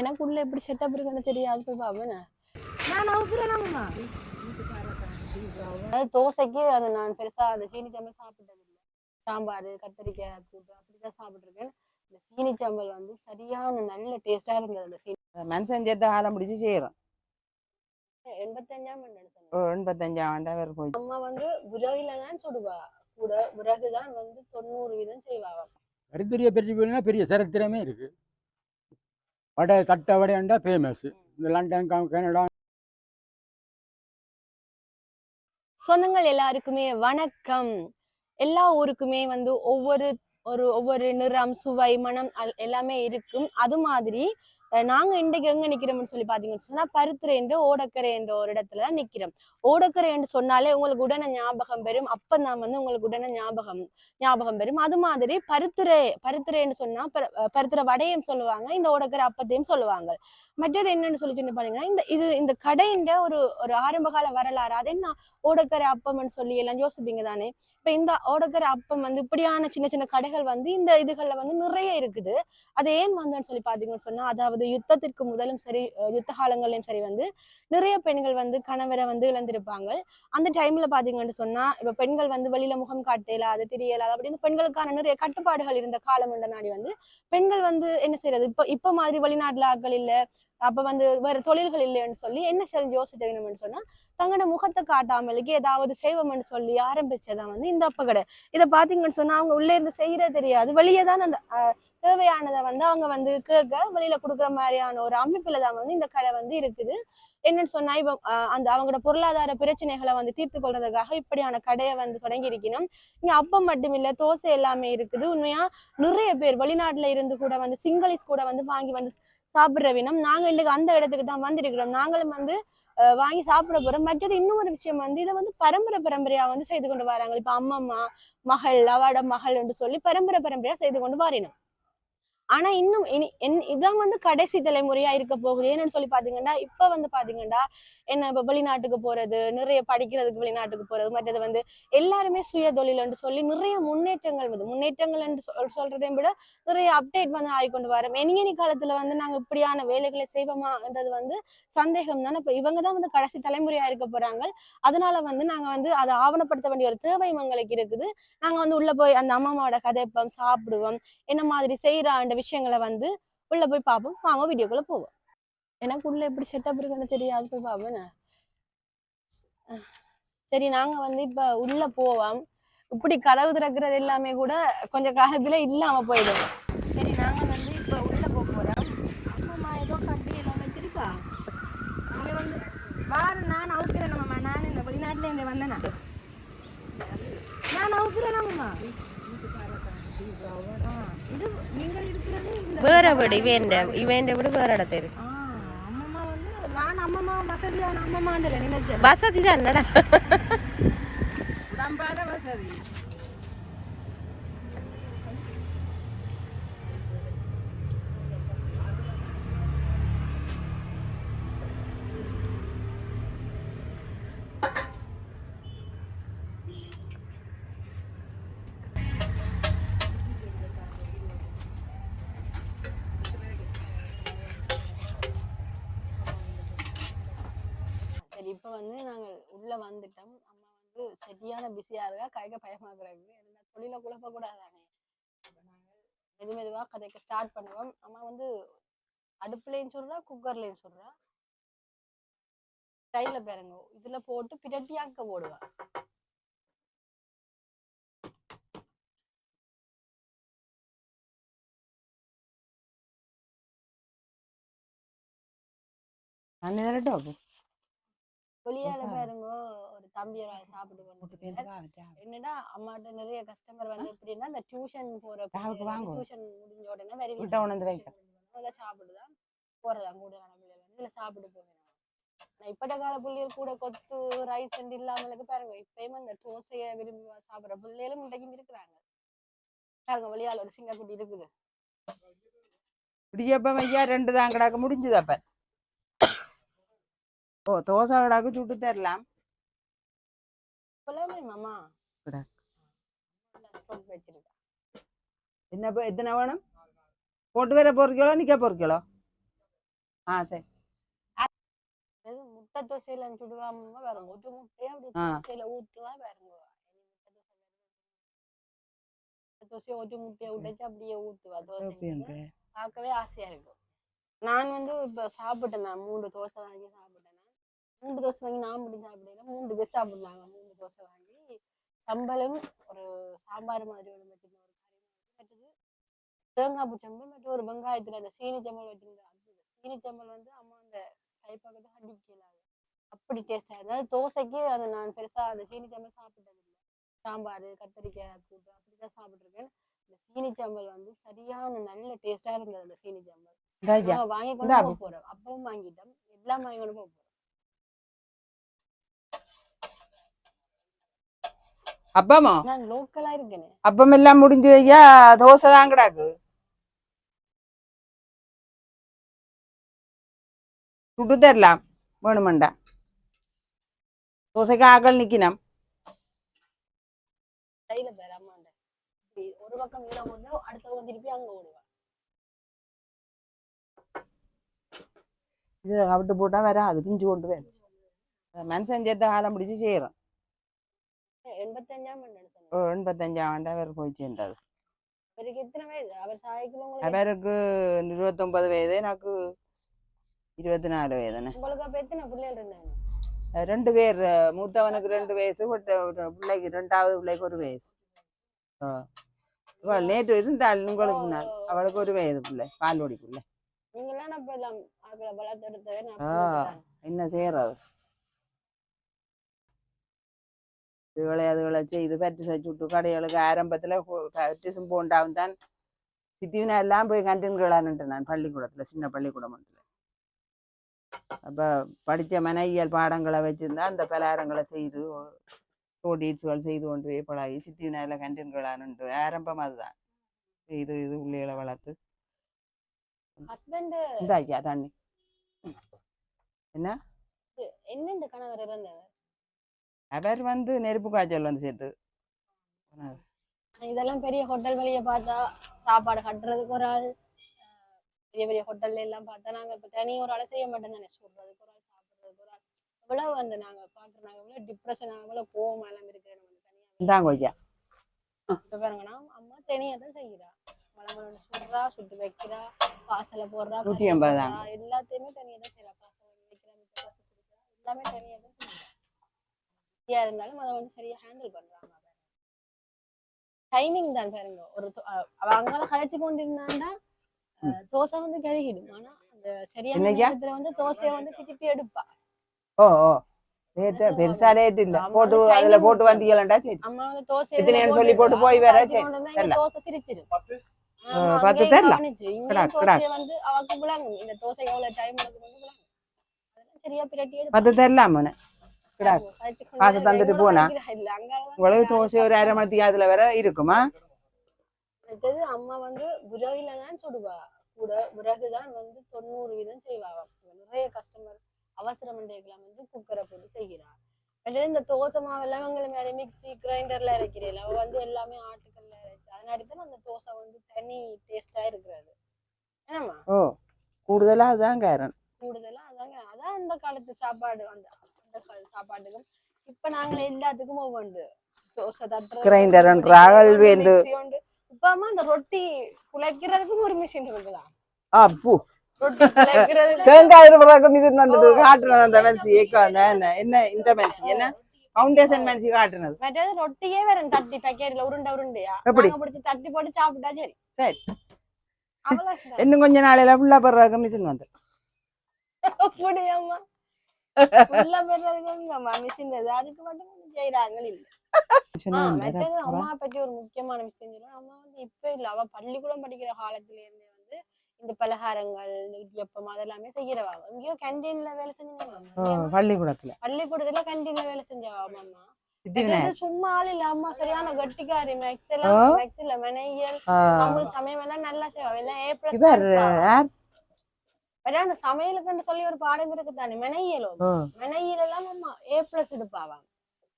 எனக்கு உள்ள எப்படி செட்டப் இருக்குன்னு தெரியாது. போய் பாப்பேன் நான் அவுக்குறேனாம்மா தோசைக்கு அது நான் பெருசா அந்த சீனி சம்பல் சாப்பிட்டது இல்லை சாம்பார் கத்திரிக்காய் கூட்டு அப்படிதான் சாப்பிட்டுருக்கேன். இந்த சீனி சம்பல் வந்து சரியான நல்ல டேஸ்டா இருந்தது அந்த சீனி. மனுஷன் சேர்த்து ஆளை முடிச்சு செய்யறோம் எண்பத்தஞ்சாம் எண்பத்தஞ்சாம் ஆண்டா வேறு போய் அம்மா வந்து விறகுல தான் சுடுவா. கூட விறகு தான் வந்து தொண்ணூறு வீதம் செய்வாங்க கருத்துரிய பெரிய பெரிய சரித்திரமே இருக்கு. வடை தட்டை வடையாண்டா ஃபேமஸ் இந்த லண்டன் கனடா. சொந்தங்கள் எல்லாருக்குமே வணக்கம். எல்லா ஊருக்குமே வந்து ஒவ்வொரு ஒரு ஒவ்வொரு நிறம் சுவை மனம் எல்லாமே இருக்கும். அது மாதிரி நாங்க இன்றைக்கு எங்க நிக்கிறோம்னு சொல்லி பாத்தீங்கன்னு சொன்னா பருத்துறை என்று ஓடக்கரை என்ற ஒரு இடத்துல தான் நிக்கிறோம். ஓடக்கரை என்று சொன்னாலே உங்களுக்கு உடனே ஞாபகம் பெறும். அப்பந்தான் வந்து உங்களுக்கு உடனே ஞாபகம் ஞாபகம் பெறும். அது மாதிரி பருத்துறை பருத்துரைன்னு சொன்னா பரு- பருத்துறை வடையும் சொல்லுவாங்க. இந்த ஓடக்கரை அப்பத்தையும் சொல்லுவாங்க. மற்றது என்னன்னு சொல்லி சொன்ன பாத்தீங்கன்னா இந்த இது இந்த கடையின் ஒரு ஒரு ஆரம்பகால வரலாறு. அது என்ன? ஓடக்கரை அப்பம்னு சொல்லி எல்லாம் யோசிப்பீங்க தானே? இப்ப இந்த ஓடக்கரை அப்பம் வந்து இப்படியான சின்ன சின்ன கடைகள் வந்து இந்த இதுகள்ல வந்து நிறைய இருக்குது. அது ஏன் வந்தோன்னு சொல்லி பாத்தீங்கன்னு சொன்னா அதாவது யுத்தத்திற்கு முதலும் சரி யுத்த காலங்கள்லையும் சரி வந்து நிறைய பெண்கள் வந்து கணவரை வந்து இழந்திருப்பாங்க. அந்த டைம்ல பாத்தீங்கன்னு சொன்னா இப்ப பெண்கள் வந்து வெளியில முகம் காட்டல அது தெரியல அப்படின்னு பெண்களுக்கான நிறைய கட்டுப்பாடுகள் இருந்த காலம் என்ற நாடி வந்து பெண்கள் வந்து என்ன செய்யறது இப்ப இப்ப மாதிரி வெளிநாட்டுல ஆட்கள் இல்ல அப்ப வந்து வேற தொழில்கள் இல்லைன்னு சொல்லி என்ன செஞ்சு யோசிச்சேன்னு சொன்னா தங்களோட முகத்தை காட்டாமலுக்கு ஏதாவது செய்வோம்னு சொல்லி ஆரம்பிச்சதான் வந்து இந்த அப்ப கடை இதை பாத்தீங்கன்னு சொன்னா அவங்க உள்ளே இருந்து செய்யறது தெரியாது. வெளியே தான் அந்த தேவையானதை வந்து அவங்க வந்து கேட்க வெளியில கொடுக்குற மாதிரியான ஒரு அமைப்புல தான் வந்து இந்த கடை வந்து இருக்குது. என்னன்னு சொன்னா இப்போ அந்த அவங்களோட பொருளாதார பிரச்சனைகளை வந்து தீர்த்து கொள்றதுக்காக இப்படியான கடையை வந்து தொடங்கி இருக்கணும் இங்க அப்பம் மட்டும் இல்ல தோசை எல்லாமே இருக்குது. உண்மையா நிறைய பேர் வெளிநாட்டுல இருந்து கூட வந்து சிங்களிஸ் கூட வந்து வாங்கி வந்து சாப்பிடுற வினம் நாங்க இன்னைக்கு அந்த இடத்துக்கு தான் வந்திருக்கிறோம். நாங்களும் வந்து வாங்கி சாப்பிட போறோம். மற்றது இன்னும் ஒரு விஷயம் வந்து இதை வந்து பரம்பரை பரம்பரையா வந்து செய்து கொண்டு வராங்க. இப்ப அம்மம்மா மகள் அவாட மகள் என்று சொல்லி பரம்பரை பரம்பரையா செய்து கொண்டு வாரினோம். ஆனா இன்னும் இனி என்- இதான் வந்து கடைசி தலைமுறையா இருக்க போகுது. ஏன்னு சொல்லி பாத்தீங்கன்னா இப்ப வந்து பாத்தீங்கன்னா என்ன இப்ப வெளிநாட்டுக்கு போறது நிறைய படிக்கிறதுக்கு வெளிநாட்டுக்கு போறது மற்றது வந்து எல்லாருமே சுய தொழில்னு சொல்லி நிறைய முன்னேற்றங்கள் வந்து முன்னேற்றங்கள் என்று சொல்- சொல்றதையும் விட நிறைய அப்டேட் வந்து ஆகிக்கொண்டு வரோம். இனி காலத்துல வந்து நாங்க இப்படியான வேலைகளை செய்வோமான்றது வந்து சந்தேகம் தானே. இப்ப இவங்க தான் வந்து கடைசி தலைமுறையா இருக்க போறாங்க. அதனால வந்து நாங்க வந்து அதை ஆவணப்படுத்த வேண்டிய ஒரு தேவை எங்களுக்கு இருக்குது. நாங்க வந்து உள்ள போய் அந்த அம்மாவோட கதைப்போம் சாப்பிடுவோம் என்ன மாதிரி செய்யறாண்டு விஷயங்களை வந்து உள்ள போய் பார்ப்போம் வாங்க வீடியோக்குள்ள போவோம். எனக்கு உள்ள எப்படி செட்டப் இருக்குன்னு தெரியாது போய் பார்ப்பேன் சரி நாங்க வந்து இப்ப உள்ள போவோம். இப்படி கதவு திறக்கிறது எல்லாமே கூட கொஞ்ச காலத்துல இல்லாம போயிடும். சரி நாங்க வந்து இப்ப உள்ள போக போறோம். அம்மா ஏதோ கட்டி எல்லாம் வச்சிருக்கா? அங்க வந்து வார நான் அவுக்கிறேன் அம்மா. நான் இந்த வெளிநாட்டுல இருந்து வந்தேனா. நான் அவுக்கிறேன் அம்மா. வேற வீடு இவேண்ட இவேண்ட வீடு வேற இடத்துல இருக்கு வசதி தான் என்னடா? வசதி. இப்போ வந்து நாங்கள் உள்ள வந்துட்டோம். அம்மா வந்து சரியான பிஸியா இருக்கா? கைக்க பயமாக்குறாங்க கிடக்கு என்ன தொழில குழப்ப கூடாதானே? நாங்கள் மெது மெதுவாக கதைக்க ஸ்டார்ட் பண்ணுவோம். அம்மா வந்து அடுப்புலையும் சொல்றா குக்கர்லையும் சொல்றா. கையில பாருங்க. இதுல போட்டு பிரட்டியாக்க போடுவா. தண்ணி தரட்டும் அப்போ. வெளியால. பாருங்க ஒரு தம்பி ஒரு ஆள் சாப்பிட்டு கொண்டு. என்னடா அம்மாட்ட நிறைய கஸ்டமர் வந்து எப்படின்னா இந்த டியூஷன் போற. டியூஷன் முடிஞ்ச உடனே வைக்க இதை சாப்பிடுதான் போறதான் கூடுதலான பிள்ளைகள் வந்து இதுல சாப்பிட்டு போவேன் நான். இப்பட்ட கால பிள்ளைகள் கூட கொத்து ரைஸ் இல்லாமலுக்கு பாருங்க. இப்பயும் அந்த தோசையை விரும்பி சாப்பிடுற பிள்ளைகளும் இன்றைக்கும் இருக்கிறாங்க. பாருங்க வெளியால ஒரு சிங்கக்குட்டி இருக்குது. இடியப்பம் ஐயா ரெண்டு தான் கிடாக்க முடிஞ்சுது அப்ப. ஓ தோசை கிடாக்கு சுட்டு தரலாம் புலமே மாமா என்ன எத்தனை வேணும் போட்டு வர பொறுக்கிலோ நிக்க பொறுக்கிலோ ஆ சரி முட்டை தோசையில சுடுவாம வேற ஒரு முட்டையை அப்படி ஆ. தோசையில ஊத்துவா வேறங்க தோசையை ஒரு முட்டையை உடைச்சு அப்படியே ஊத்துவா தோசை. பார்க்கவே ஆசையா இருக்கும் நான் வந்து இப்ப சாப்பிட்டேன் நான் மூணு தோசை வாங்கி சாப்பிட்டேன் மூணு தோசை வாங்கி நான் மட்டும் சாப்பிடல மூணு பேர் சாப்பிடுறாங்க மூணு தோசை வாங்கி சம்பளம் ஒரு சாம்பார் மாதிரி ஒன்று வச்சிருந்தேன். ஒரு கறி மாதிரி மற்றது தேங்காய் பூ சம்பல் மற்றும் ஒரு வெங்காயத்துல அந்த சீனி சம்பல் வச்சிருந்தேன். அது சீனி சம்பல் வந்து அம்மா அந்த கைப்பக்கத்தை அடிக்கல அப்படி டேஸ்டா இருந்தது. தோசைக்கு அது நான் பெருசா அந்த சீனி சம்பல் சாப்பிட்டது இல்லை சாம்பார் கத்திரிக்காய் கூட்டு அப்படிதான் சாப்பிட்டுருக்கேன். இந்த சீனி சம்பல் வந்து சரியான நல்ல டேஸ்டா இருந்தது அந்த சீனி சம்பல் வாங்கி கொண்டு போக போறோம். அப்பவும் வாங்கிட்டோம். எல்லாம் வாங்கி கொண்டு போக போறோம். அப்பமா அப்பம் எல்லாம் முடிஞ்சது ஐயா தோசை தான் கிடாக்கு சுட்டு தரலாம் வேணுமெண்டா தோசைக்கு ஆக்கள் நிக்கணும் ஒரு பக்கம் இடம் ஓடுனா அடுத்த பக்கம் திருப்பி அங்க ஓடுவா இது அவிட்டு போட்டா வராது பிஞ்சு கொண்டு வரும் மனுஷன் சேர்த்த காலம் பிடிச்சு செய்யறோம் எண்பத்தஞ்சாம் ஆண்டு அவர் போய் சேர்ந்தது அவருக்கு இருபத்தொன்பது வயது எனக்கு இருபத்தி நாலு வயதுன்னு. உங்களுக்கு அப்ப எத்தனை பிள்ளைகள் இருந்தாங்க? ரெண்டு பேர். மூத்தவனுக்கு ரெண்டு வயசு பிள்ளைக்கு ரெண்டாவது பிள்ளைக்கு ஒரு வயசு. இவள் நேற்று இருந்தாள் உங்களுக்கு முன்னால். அவளுக்கு ஒரு வயது பிள்ளை பால்வாடி பிள்ளை நீங்க எல்லாம் இதுகளை அதுகளை செய்து பற்றி சுட்டு கடைகளுக்கு ஆரம்பத்தில் பற்றிசும் போண்டாவும் தான் சித்திவினா எல்லாம் போய் கண்டின்களான்ட்டு நான் பள்ளிக்கூடத்தில் சின்ன பள்ளிக்கூடம் ஒன்றில் அப்போ படித்த மனையியல் பாடங்களை வச்சிருந்தா அந்த பலகாரங்களை செய்து சோடீட்ஸுகள் செய்து கொண்டு பழகி சித்திவினால கண்டின்களான்ட்டு ஆரம்பம் அதுதான் இது இது உள்ளிகளை வளர்த்து ஹஸ்பண்ட் இந்த ஐயா தண்ணி என்ன என்னண்டு கணவர் இறந்தவர் அவர் வந்து நெருப்பு காய்ச்சல் வந்து சேர்த்து இதெல்லாம் பெரிய ஹோட்டல் வெளியே பார்த்தா சாப்பாடு கட்டுறதுக்கு ஒரு ஆள் பெரிய பெரிய ஹோட்டல்ல எல்லாம் பார்த்தா நாங்க இப்ப தனி ஒரு ஆளை செய்ய மாட்டோம் தானே சொல்றதுக்கு ஒரு ஆள் சாப்பிடுறதுக்கு ஒரு ஆள். இவ்வளவு வந்து நாங்க பாக்குறோம் நாங்க இவ்வளவு டிப்ரெஷன் இவ்வளவு கோவம் எல்லாம் இருக்கிறேன் நம்ம தனியா இந்தாங்க ஐயா இப்ப பாருங்கன்னா அம்மா தனியா தான் செய்யறா மலமலன்னு சுடுறா சுட்டு வைக்கிறா வாசல போடுறா எண்பது போடுறா, எல்லாத்தையுமே தனியா தான் செய்யறா வாசல வைக்கிறா எல்லாமே தனியா தான் செய்யறா ஃப்ரீயா இருந்தாலும் அதை வந்து சரியா ஹேண்டில் பண்றாங்க டைமிங் தான் பாருங்க. ஒரு அவ அங்கால கழிச்சு கொண்டிருந்தாண்டா தோசை வந்து கருகிடும். ஆனா அந்த சரியான? நேரத்துல வந்து தோசையை வந்து திருப்பி எடுப்பா. ஓ ஓ. ரேட்டு பெருசா ரேட் இல்ல. ஆமா, போட்டு அது அதுல போட்டு சரி. அம்மா வந்து தோசை சொல்லி போட்டு போய் வேற சரி. தோசை ஆமா, பத்து வந்து அவக்கு. இந்த தோசை எவ்வளவு பிரட்டி எடுப்பா. பத்து மனு கிடாக். கழிச்சு கொண்டு காசு தந்துட்டு இவ்வளவு போனா. யாரும் தோசை ஒரு அரை மணி அதுல வேற இருக்குமா அம்மா வந்து விறகுல தான் சுடுவா கூட விறகுதான் வந்து தொண்ணூறு வீதம் செய்வா. நிறைய கஸ்டமர் அவசரம் மண்டேக்கெல்லாம் வந்து குக்கரை போட்டு செய்கிறா இந்த தோசை மாவெல்லாம் எங்களை மாதிரி மிக்ஸி கிரைண்டர்ல அரைக்கிறீங்களா அவ வந்து எல்லாமே ஆட்டுக்கல்ல அரைச்சு அதனால தான் அந்த தோசை வந்து தனி டேஸ்டா இருக்கிறது என்னம்மா ஓ கூடுதலா அதுதான் காரணம் கூடுதலா அதாங்க அதான் அந்த காலத்து சாப்பாடு அந்த அந்த சாப்பாட்டுக்கும் இப்ப நாங்க எல்லாத்துக்கும் ஒவ்வொன்று. தோசை தட்டுறது அகல் மிக்ஸி வேந்து. இப்பமா அந்த ரொட்டி குலைக்கிறதுக்கும் ஒரு மிஷின் இருக்குதா ஆ பூ ரொட்டி குலைக்கிறதுக்கு தேங்காய் இருப்பதாக்கும் இது வந்துட்டு காட்டுனது அந்த அந்த என்ன- இந்த மென்சி என்ன? ஃபவுண்டேஷன் மென்சி காட்டுனது மற்றது ரொட்டியே வரும் தட்டி பேக்கெட்ல உருண்டை உருண்டையா? எப்படி? பிடிச்சி தட்டி போட்டு சாப்பிட்டா சரி. சரி. இன்னும் கொஞ்ச நாளையில ஃபுல்லா போடுறதுக்கு மிஷின் வந்து அப்படியாம்மா. உள்ள பெறதுக்கு மிஷின் அதுக்கு மட்டும் செய்யறாங்க இல்ல. மற்றது அம்மா பற்றி ஒரு முக்கியமான விஷயம் சொல்லுவேன் அம்மா வந்து இப்ப இல்ல. அவ பள்ளிக்கூடம் படிக்கிற காலத்துல இருந்தே வந்து இந்த பலகாரங்கள் இந்த இடியப்பம் அதெல்லாமே செய்யறவா எங்கேயோ கேண்டீன்ல வேலை செஞ்சாங்க பள்ளிக்கூடத்துல. பள்ளிக்கூடத்துல கேண்டீன்ல வேலை செஞ்சவா அம்மா சும்மா ஆள் இல்ல. அம்மா சரியான கட்டிக்காரி மேக்ஸ் எல்லாம். மேக்ஸ் இல்ல மெனையல் தமிழ் சமயம் எல்லாம் நல்லா செய்வா. எல்லாம் ஏ பிளஸ் யார் அந்த சமையலுக்குன்னு சொல்லி ஒரு பாடம் இருக்கு தானே மெனையலும் மெனையில எல்லாம் அம்மா ஏ பிளஸ் எடுப்பாவா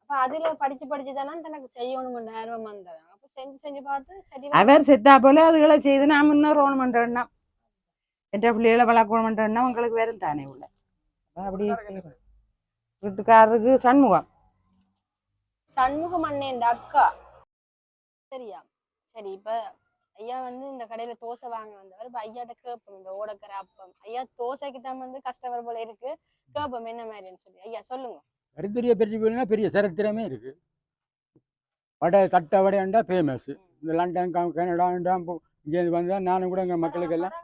அப்ப அதுல படிச்சு படிச்சு தானே தனக்கு செய்யணும் ஆர்வம் வந்ததா. அப்ப செஞ்சு செஞ்சு பார்த்து சரி. அவர் செத்தா போல அதுகளை செய்து நாம் இன்னும் ரோன் பண்றோம்னா. என்ற பிள்ளைகளை வளர்க்கணும்ன்றா உங்களுக்கு வேறும் தானே உள்ள. செய்யறேன் வீட்டுக்காரருக்கு சண்முகம். சண்முகம் அண்ணேண்ட அக்கா. சரியா? சரி இப்ப ஐயா வந்து இந்த கடையில தோசை வாங்க வந்தவர் இப்ப ஐயாட்ட கேட்போம் இந்த ஓடக்கர அப்பம். ஐயா தோசைக்கு தான் வந்து கஸ்டமர் போல இருக்கு. கேட்போம் என்ன மாதிரின்னு சொல்லி. ஐயா சொல்லுங்க. கருத்துரிய பெரிய கோயில்னா பெரிய சரித்திரமே இருக்கு. வடை தட்டை வடையாண்டா ஃபேமஸ் இந்த லண்டன் கனடாண்டா இங்கேருந்து இங்கே வந்தால் நானும் கூட எங்கள் மக்களுக்கெல்லாம்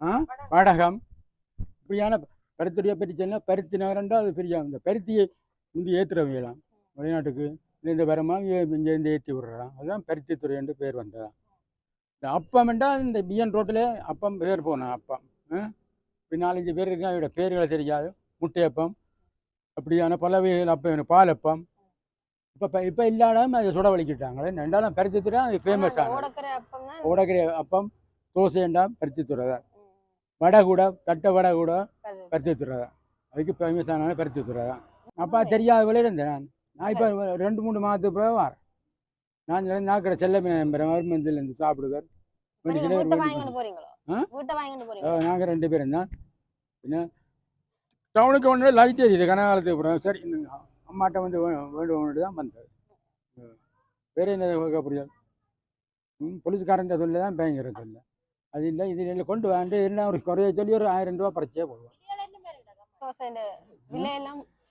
ஆ? வடகம். இப்படியான பருத்துடைய பரிச்சுன்னா பருத்தி நகரண்டா அது பெரிய இந்த பருத்தியை முந்தி ஏற்றுறவங்களாம் வெளிநாட்டுக்கு இந்த வரமா இங்கே இங்கேருந்து ஏற்றி விடுறான். அதுதான் பருத்தி துறை என்று பேர் வந்ததான் அப்பம்ண்டா இந்த பிஎன் ரோட்டில் அப்பம் பேர் போனேன் அப்பம் ஆ? இப்படி நாலஞ்சு பேர் இருக்கு அதோட பேர்களை தெரியாது. முட்டையப்பம் அப்படியான பல வகைகள் அப்பம் பாலப்பம். இப்போ இப்போ இல்லாடாம அதை சுட வலிக்கிட்டாங்களே. ரெண்டாலும் பருத்தி துறை அது ஃபேமஸ் ஆனா, ஆனது. ஓடக்கர அப்பம் தோசைண்டா பருத்தி துறை தான். வடை கூட தட்டை வடை கூட துறை தான். அதுக்கு ஃபேமஸ் ஆனாலும் பருத்தி துறை தான். அப்பா தெரியாத விலையில இருந்தேன் நான். நான் இப்போ ரெண்டு மூணு மாதத்துக்கு வரேன். நான் நான் கடை செல்ல நம்புறேன் மருமந்தில் இருந்து சாப்பிடுவார். நாங்கள் ரெண்டு பேரும் தான். பின்ன டவுனுக்கு ஒன்று லைட் எரியுது கனகாலத்துக்கு அப்புறம். சரி அம்மாட்ட வந்து வே- வேண்டும் தான் வந்தது வேற என்ன புரியாது ம் போலீஸ்காரன் சொல்ல தான் பயங்கர சொல்ல. அது இல்லை இது இல்லை கொண்டு வாண்டு என்ன ஒரு குறைய சொல்லி ஒரு ஆயிரம் ரூபா பறிச்சே போடுவோம்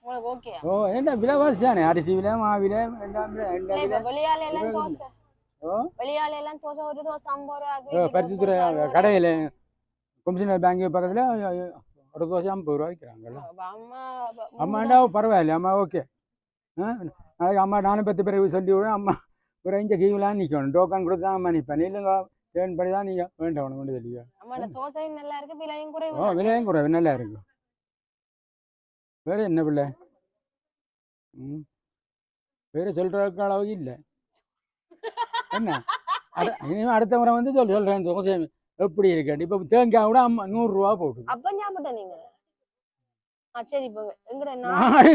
ஓ என்ன விலைவாசி தானே? அரிசி விலை மா விலை எல்லாம் விலை எல்லாம் இப்ப விலை. வெளியால கடையில் கொமிஷனர் பேங்க் பக்கத்தில் ஒரு தோசை ஐம்பது ரூபா விற்கிறாங்கல்ல அம்மா அம்மாண்டா பரவாயில்ல அம்மா ஓகே. நாளைக்கு அம்மா நானும் பத்து பேருக்கு சொல்லி விடுவேன் அம்மா ஒரு இங்கே கீழலாம் நிற்கணும் டோக்கன் கொடுத்து தான் அம்மா நிற்பேன் இல்லைங்க ஏன் படி தான் நீங்கள் வேண்டாம் சொல்லியா அம்மாட தோசை நல்லா இருக்கு விலையும் குறைவு ஓ விலையும் குறைவு நல்லா இருக்கு. வேற என்ன பிள்ளை? ம். வேற சொல்கிறதுக்கு அளவு இல்லை. என்ன? அட இனிமேல் அடுத்த முறை வந்து சொல் சொல்கிறேன் தோசை எப்படி இருக்கு இப்போ தேங்காய் கூட அம்மா நூறுரூவா போட்டுது. அப்ப ஞாபகம் நீங்க. ஆ சரி இப்போ எங்கட நாடு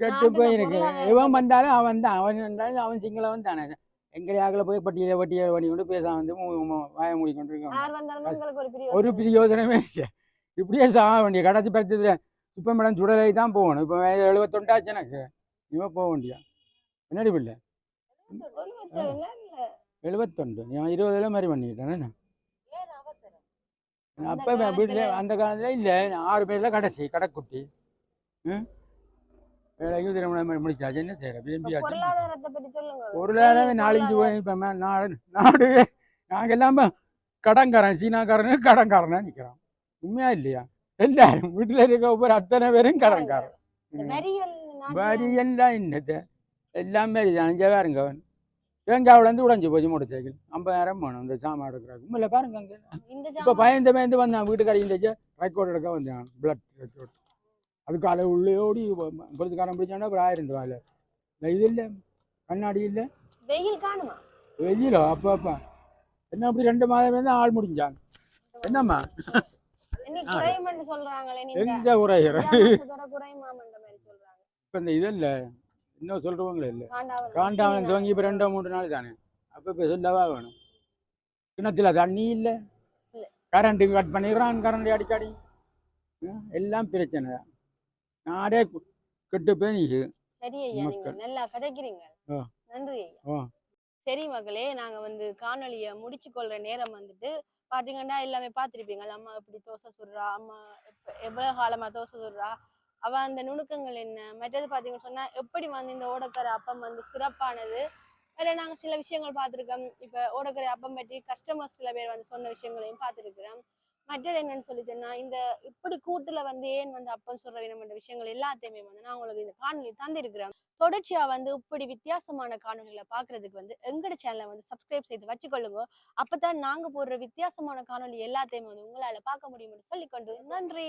கெட்டு போயிருக்கு. இவன் வந்தாலும் அவன் தான். அவன் வந்தாலும் அவன் சிங்களவன் தானே எங்கடையாக்கில் போய் பட்டியலை பட்டியலை பண்ணி கொண்டு பேச வந்து வாயை இருக்கான் வந்தாலும் உங்களுக்கு ஒரு பெரிய ஒரு பிரயோஜனமே இல்லை. இப்படியே சாக வேண்டிய கடைசி படத்தில் இப்போ மேடம் சுடலை தான் போகணும். இப்போ எழுபத்தொண்டாச்சு எனக்கு. இவன் போக வேண்டியா என்னடி பிள்ளை? எழுபத்தொண்டு நான் இருபதுல மாதிரி பண்ணிக்கிட்டேன் அந்த அப்போ வீட்டில் அந்த காலத்தில் இல்லை. ஆறு பேரில் கடைசி கடைக்குட்டி. ம் வேலைக்கு திருமணம் முடிச்சாச்சு. என்ன செய்யற விரும்பியாச்சு? பொருளாதாரம் நாலஞ்சு இப்போ நாடு நாடு நாங்கள் எல்லாமே கடன்காரன் சீனாக்காரனு கடன்காரனா நிற்கிறோம் உண்மையா இல்லையா? எல்லாரும் வீட்டில் இருக்க ஒவ்வொரு அத்தனை பேரும் கடன்காரன் இந்த வரியல் நாட்டுல- வரி எல்லாம் மாரி தான் இங்கே பாருங்க தேங்காவிலேருந்து உடஞ்சி போச்சு மூட்டை சைக்கிள் ஐம்பதாயிரம் வேணும் இந்த சாமான் எடுக்கிறாங்க உண்மையில பாருங்க அங்கே இப்போ பயந்து பயந்து வந்தான் வீட்டுக்காரி இந்த ரெக்கார்ட் எடுக்க வந்தான் பிளட் ரெக்கார்ட் அதுக்கு அலை உள்ளே ஓடி பொறுத்துக்காரன் பிடிச்சாண்டா அப்புறம் ஆயிரம் ரூபாயில் இது இல்லை கண்ணாடி இல்லை வெயில் காணுமா வெயிலோ அப்போ அப்போ என்ன அப்படி ரெண்டு மாதம் தான் ஆள் முடிஞ்சாங்க என்னம்மா இன்னைக்கு சொல்றாங்களே நீங்க. எங்க குறையுமாமன்ற மாதிரி சொல்றாங்க. இப்போ இந்த இது இல்லை. இன்னும் சொல்கிறவங்களே இல்லை காண்டாவன் துவங்கி இப்போ ரெண்டோ மூணு நாள் தானே. அப்போ இப்போ சொல்லவா வேணும். கிணத்துல தண்ணி இல்லை. கரண்ட்டு கட் பண்ணிடுறான் கரண்ட் அடிக்கடி. எல்லாம் பிரச்சனை தான். நாடே கெட்டு போய் நிற்குது சரி ஐயா நீங்க. நல்லா கதைக்கிறீங்க. நன்றி ஐயா. சரி மகளே நாங்க வந்து காணொளிய முடிச்சு கொள்ற நேரம் வந்துட்டு பாத்தீங்கன்னா எல்லாமே பார்த்திருப்பீங்க அம்மா எப்படி தோசை சுடுறா அம்மா எப்ப- எவ்வளவு காலமா தோசை சுடுறா? அவ அந்த நுணுக்கங்கள் என்ன? மற்றது பாத்தீங்கன்னு சொன்னா எப்படி வந்து இந்த ஓடக்கரை அப்பம் வந்து சிறப்பானது? வேற நாங்க சில விஷயங்கள் பார்த்துருக்கோம் இப்ப ஓடக்கரை அப்பம் பற்றி கஸ்டமர்ஸ் சில பேர் வந்து சொன்ன விஷயங்களையும் பார்த்திருக்கிறோம் மற்றது என்னன்னு சொல்லி சொன்னா இந்த இப்படி கூட்டுல வந்து ஏன் வந்து அப்பன்னு சொல்ற வேணும்ன்ற விஷயங்கள் எல்லாத்தையுமே வந்து நான் உங்களுக்கு இந்த காணொலி தந்திருக்கிறேன். தொடர்ச்சியா வந்து இப்படி வித்தியாசமான காணொலிகளை பாக்குறதுக்கு வந்து எங்கட சேனலை வந்து சப்ஸ்கிரைப் செய்து வச்சுக்கொள்ளுங்க. அப்பதான் நாங்க போடுற வித்தியாசமான காணொலி எல்லாத்தையுமே வந்து உங்களால பார்க்க முடியும்னு சொல்லிக்கொண்டு நன்றி.